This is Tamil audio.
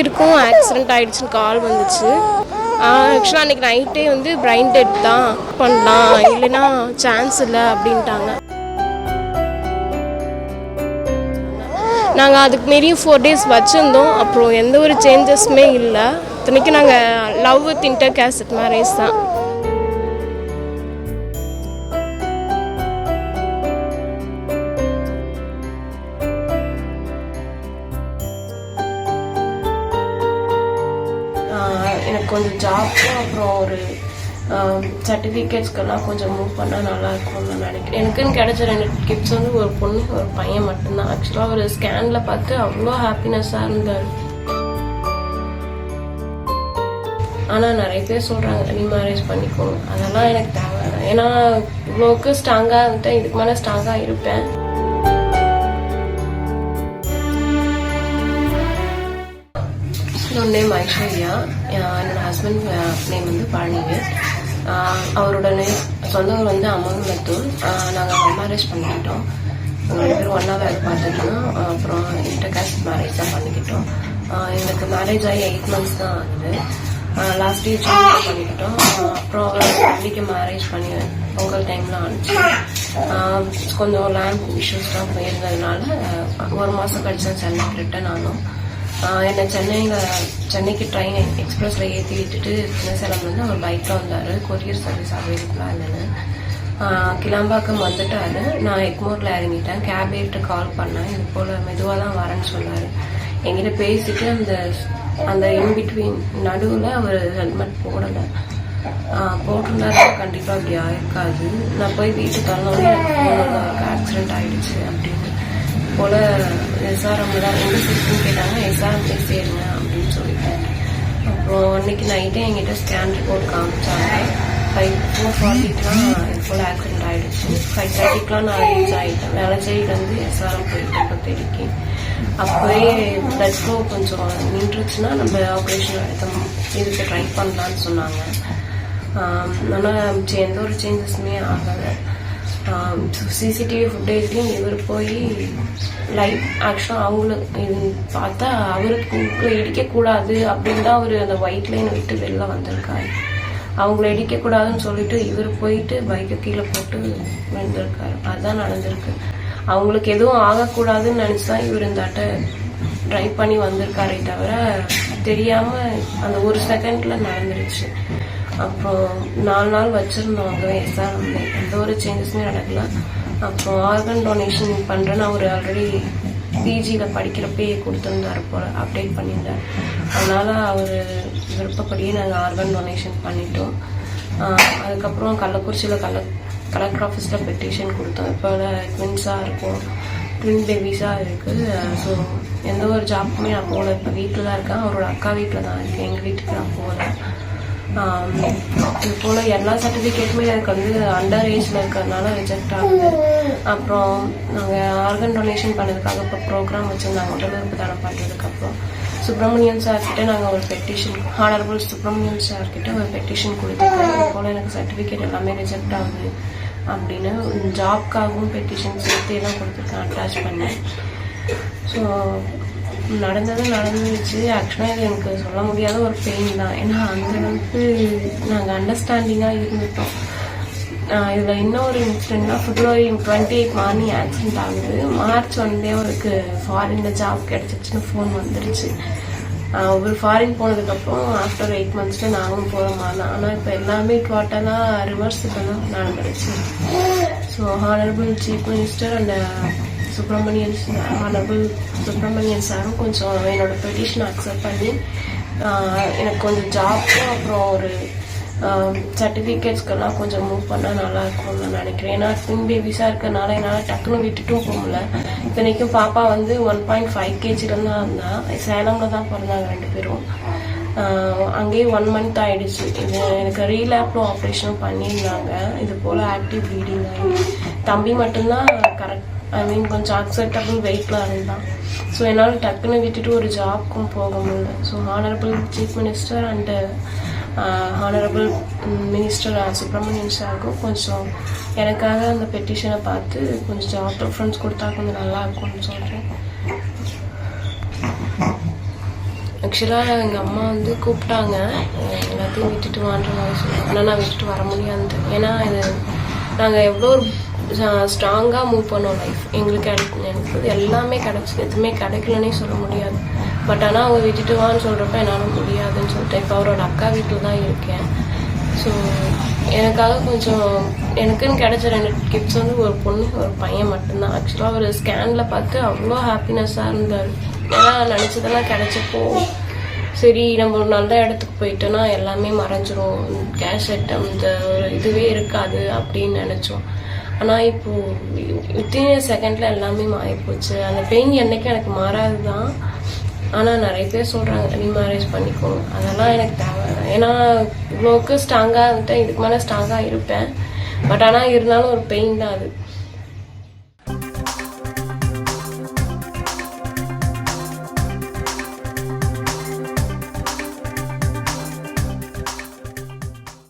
இருக்கும்? ஆக்சிடென்ட் ஆகிடுச்சின்னு கால் வந்துச்சு. ஆக்சுவலாக அன்றைக்கி நைட்டே வந்து பிரைன் டெட் தான் பண்ணலாம். இல்லைன்னா சான்ஸ் இல்லை அப்படின்ட்டாங்க. நாங்கள் அதுக்கு மீறியும் ஃபோர் டேஸ் வச்சுருந்தோம். அப்புறம் எந்த ஒரு சேஞ்சஸுமே இல்லை. இத்தனைக்கும் நாங்கள் love with inter caste marriage தான். எனக்கு கொஞ்சம் ஜாப்க்கும் அப்புறம் ஒரு சர்டிஃபிகேட்ஸ்க்கெல்லாம் கொஞ்சம் மூவ் பண்ணால் நல்லா இருக்கும்னு நான் நினைக்கிறேன். எனக்குன்னு கிடைச்ச ரெண்டு கிட்ஸ் வந்து ஒரு பொண்ணு ஒரு பையன் மட்டும்தான். ஆக்சுவலாக ஒரு ஸ்கேனில் பார்த்து அவ்வளோ ஹாப்பினஸ்ஸாக இருந்தார். ஆனால் நிறைய பேர் சொல்கிறாங்க நீ மேரேஜ் பண்ணிக்கணும் அதெல்லாம் எனக்கு தேவை ஏன்னா இவ்வளோக்கு ஸ்ட்ராங்காக இருந்துட்டேன் இதுக்கு மேலே ஸ்ட்ராங்காக இருப்பேன். என்னோட நேம் ஐஸ்வர்யா என்னோடய என்னோட ஹஸ்பண்ட் நேம் வந்து பழனிவேல் uh, அவரோட நேம் சொந்த ஊர் வந்து அமங்கலத்தூர் நாங்கள் மேரேஜ் பண்ணிக்கிட்டோம். ரெண்டு பேரும் ஒன்றா வேலை பார்த்துட்டோம். Uh, அப்புறம் இன்டர் காஸ்ட் மேரேஜ் தான் பண்ணிக்கிட்டோம். Uh, எனக்கு எங்களுக்கு மேரேஜ் ஆகி எயிட் மந்த்ஸ் தான் ஆகுது. லாஸ்ட் இயர் ஜூன் பண்ணிக்கிட்டோம். அப்புறம் தம்பிக்கு மேரேஜ் பண்ணி பொங்கல் டைம்ல ஆனிச்சு கொஞ்சம் லேண்ட் இஷ்யூஸ்லாம் போயிருந்ததுனால ஒரு மாதம் கழிச்சு சென்னைக்கு ரிட்டர்ன் ஆனோம் என்னை சென்னையில் சென்னைக்கு ட்ரெயின் எக்ஸ்பிரஸில் ஏற்றி விட்டுட்டு சின்னசேலம்லேருந்து அவர் பைக்கில் வந்தார். கொரியர் சர்வீஸ் அவைலபிளாக இல்லைன்னு. கிளம்பாக்கம் வந்துட்டார். நான் எக்மோரில் இறங்கிட்டேன். கேப் ஏற்று கால் பண்ணேன். இது போல் மெதுவாக தான் வரேன்னு சொன்னார். என்கிட்ட பேசிட்டு அந்த அந்த இன்பிட்வீன் நடுவில் அவர் ஹெல்மெட் போடலை. போட்டிருந்தாரு. கண்டிப்பாக அப்படி ஆயிருக்காது. நான் போய் வீட்டுக்கு தள்ளோடனே எனக்கு ஆக்சிடென்ட் ஆகிடுச்சு அப்படின்னு போல எஸ்ஆர்எம் தான் எந்த சிஸ்டம் கேட்டாங்க. எஸ்ஆர்எம் போய் சேருங்க அப்படின்னு சொல்லிட்டேன். அப்புறம் அன்னைக்கு நைட்டே என்கிட்ட ஸ்கேன் ரிப்போர்ட் காமிச்சாங்க. ஃபைவ் ஃபோர் ஃபார்ட்டிக்கெலாம் இது போல் ஆக்சிடென்ட் ஆகிடுச்சு ஃபைவ் தேர்ட்டிக்கெலாம் நான் ரீச் ஆகிட்டேன் வேளச்சேரியிலேருந்து எஸ்ஆர்எம் போயிட்டேன் பத்தடிக்கு அப்போவே பிளட் ஃப்ளோ கொஞ்சம் நின்றுச்சுன்னா நம்ம ஆப்ரேஷன் எடுத்து இதுக்கு ட்ரை பண்ணலான்னு சொன்னாங்க. ஆனால் எந்த ஒரு சேஞ்சஸுமே ஆகலை. சிசிடிவி ஃபுட்டேஜ்லையும் இவர் போய் லைட் ஆக்சுவலாக அவங்களுக்கு இது பார்த்தா அவருக்கு இடிக்கக்கூடாது அப்படின்னு தான் அவர் அந்த ஒயிட் லைன் விட்டு வெளில வந்திருக்காரு. அவங்கள இடிக்கக்கூடாதுன்னு சொல்லிட்டு இவர் போயிட்டு பைக்கை கீழே போட்டு விழுந்திருக்காரு. அதுதான் நடந்திருக்கு. அவங்களுக்கு எதுவும் ஆகக்கூடாதுன்னு நினச்சி தான் இவர் இந்த அட்டை ட்ரைவ் பண்ணி வந்திருக்காரே தவிர தெரியாமல் அந்த ஒரு செகண்டில் நடந்துருச்சு. அப்புறம் நாலு நாள் வச்சிருந்தோம் அங்கே எஸ்ஆர்எம் எந்த ஒரு சேஞ்சஸுமே நடக்கல. அப்புறம் ஆர்கன் டொனேஷன் பண்ணுறேன்னு அவர் ஆல்ரெடி பிஜியில் படிக்கிறப்பே கொடுத்துருந்தார் போல அப்டேட் பண்ணியிருந்தார் அதனால் அவர் விருப்பப்படியே நாங்கள் ஆர்கன் டொனேஷன் பண்ணிட்டோம். அதுக்கப்புறம் கள்ளக்குறிச்சியில் கள்ள கலெக்டர் ஆஃபீஸில் பெட்டிஷன் கொடுத்தோம். இப்போ ட்வின்ஸாக இருக்கும். ட்வின் பேபிஸாக இருக்குது ஸோ எந்த ஒரு ஜாப்புமே நான் போகல. இப்போ வீட்டில் தான் இருக்கேன். அவரோட அக்கா வீட்டில் தான் இருக்கேன். எங்கள் வீட்டுக்கு நான் போகல. இது போல் எல்லா சர்டிஃபிகேட்டுமே எனக்கு வந்து அண்டர் ஏஜில் இருக்கிறதுனால ரிஜெக்ட் ஆகுது. அப்புறம் நாங்கள் ஆர்கன் டொனேஷன் பண்ணதுக்காக இப்போ ப்ரோக்ராம் வச்சுருந்தாங்க உடலுறுப்பு தானம் பண்ணுறதுக்கப்புறம் சுப்பிரமணியன் சார் கிட்ட நாங்கள் ஒரு பெட்டிஷன் ஹானரபுள் சுப்பிரமணியன் சார் கிட்ட ஒரு பெட்டிஷன் கொடுத்துருக்கோம். இது போல் எனக்கு சர்டிஃபிகேட் எல்லாமே ரிஜெக்ட் ஆகுது அப்படின்னு ஜாப்க்காகவும் பெட்டிஷன் சேர்த்து தான் கொடுத்துருக்கேன் அட்டாச் பண்ணேன். ஸோ நடந்தது நடந்துச்சு. ஆக்சுவலாக இது எனக்கு சொல்ல முடியாத ஒரு பெயின் தான். ஏன்னா அந்த அளவுக்கு நாங்கள் அண்டர்ஸ்டாண்டிங்காக இருந்துட்டோம். இதில் இன்னொரு இன்சிடென்ட்னா February twenty eight morning accident ஆகுது. மார்ச் ஒன்டே அவருக்கு ஃபாரின்ல ஜாப் கிடைச்சிச்சுன்னு ஃபோன் வந்துருச்சு. ஒரு ஃபாரின் போனதுக்கப்புறம் ஆஃப்டர் எயிட் மந்த்ஸில் நாங்களும் போகிற மாதிரி ஆனால் இப்போ எல்லாமே டோட்டலாக ரிவர்ஸ் தான் நடந்துருச்சு. So honourable chief minister and Subramanian honourable Subramanian சாரும் கொஞ்சம் என்னோட பெட்டிஷன் அக்செப்ட் பண்ணி எனக்கு கொஞ்சம் ஜாப்பும் அப்புறம் ஒரு சர்டிஃபிகேட்ஸ்க்கெல்லாம் கொஞ்சம் மூவ் பண்ணால் நல்லா இருக்கும்னு நான் நினைக்கிறேன். ஏன்னா ட்வின் பேபிஸாக இருக்கிறனால என்னால் டக்குன்னு விட்டுட்டும் போக முடியல. இத்தனைக்கும் பாப்பா வந்து ஒன் பாயிண்ட் ஃபைவ் கேஜில தான் இருந்தா சேலமில் தான் பிறந்தாங்க ரெண்டு பேரும். அங்கேயே ஒன் மந்த் ஆயிடுச்சு. இது எனக்கு ரீலேப்டும் ஆப்ரேஷனும் பண்ணியிருந்தாங்க. இது போல் ஆக்டிவ் ப்ளீடிங் ஆகி தம்பி மட்டும்தான் கரெக்ட் ஐ மீன் கொஞ்சம் அக்செப்டபிள் வெயிட்ல இருந்தான். ஸோ என்னால் டக்குன்னு விட்டுட்டு ஒரு ஜாப்க்கும் போக முடியல. So honourable chief minister and honourable minister Subramanian சாருக்கும் கொஞ்சம் எனக்காக அந்த பெட்டிஷனை பார்த்து கொஞ்சம் ஜாப் ரெஃபரன்ஸ் கொடுத்தா கொஞ்சம் நல்லா இருக்கும்னு சொல்கிறேன் ஆக்சுவலாக எங்கள் அம்மா வந்து கூப்பிட்டாங்க. எல்லாத்தையும் விட்டுட்டு வான்ற மாதிரி சொன்னாங்க ஆனால் நான் விட்டுட்டு வர முடியாது. ஏன்னா இது நாங்கள் எவ்வளோ ஒரு ஸ்ட்ராங்காக மூவ் பண்ணோம் லைஃப் எங்களுக்கு எனக்கு எல்லாமே கிடச்சிது எதுவுமே கிடைக்கலன்னே சொல்ல முடியாது. பட் ஆனால் அவங்க விட்டுட்டுவான்னு சொல்கிறப்ப என்னால் முடியாதுன்னு சொல்லிட்டு இப்போ அவரோட அக்கா வீட்டில் தான் இருக்கேன். ஸோ எனக்காக கொஞ்சம் எனக்குன்னு கிடைச்ச ரெண்டு கிஃப்ட்ஸ் வந்து ஒரு பொண்ணு ஒரு பையன் மட்டும்தான். ஆக்சுவலாக ஒரு ஸ்கேனில் பார்த்து அவ்வளோ ஹாப்பினஸ்ஸாக இருந்தார். ஏன்னா நினச்சதெல்லாம் கிடைச்சப்போ சரி நம்ம ஒரு நல்ல இடத்துக்கு போயிட்டோன்னா எல்லாமே மறைஞ்சிரும். கேஷ் ஐட்டம் இந்த ஒரு இதுவே இருக்காது அப்படின்னு நினச்சோம். ஆனால் இப்போது வித்தின் செகண்டில் எல்லாமே மாறிப்போச்சு. அந்த பெயின் என்றைக்கும் எனக்கு மாறாது தான் ஆனால் நிறைய பேர் சொல்கிறாங்க நீ மேரேஜ் அதெல்லாம் எனக்கு தேவை. ஏன்னா இவ்வளோக்கு ஸ்ட்ராங்காக இருந்துட்டேன். இதுக்கு மேலே ஸ்ட்ராங்காக இருப்பேன். பட் ஆனால் இருந்தாலும் ஒரு பெயின் தான் அது.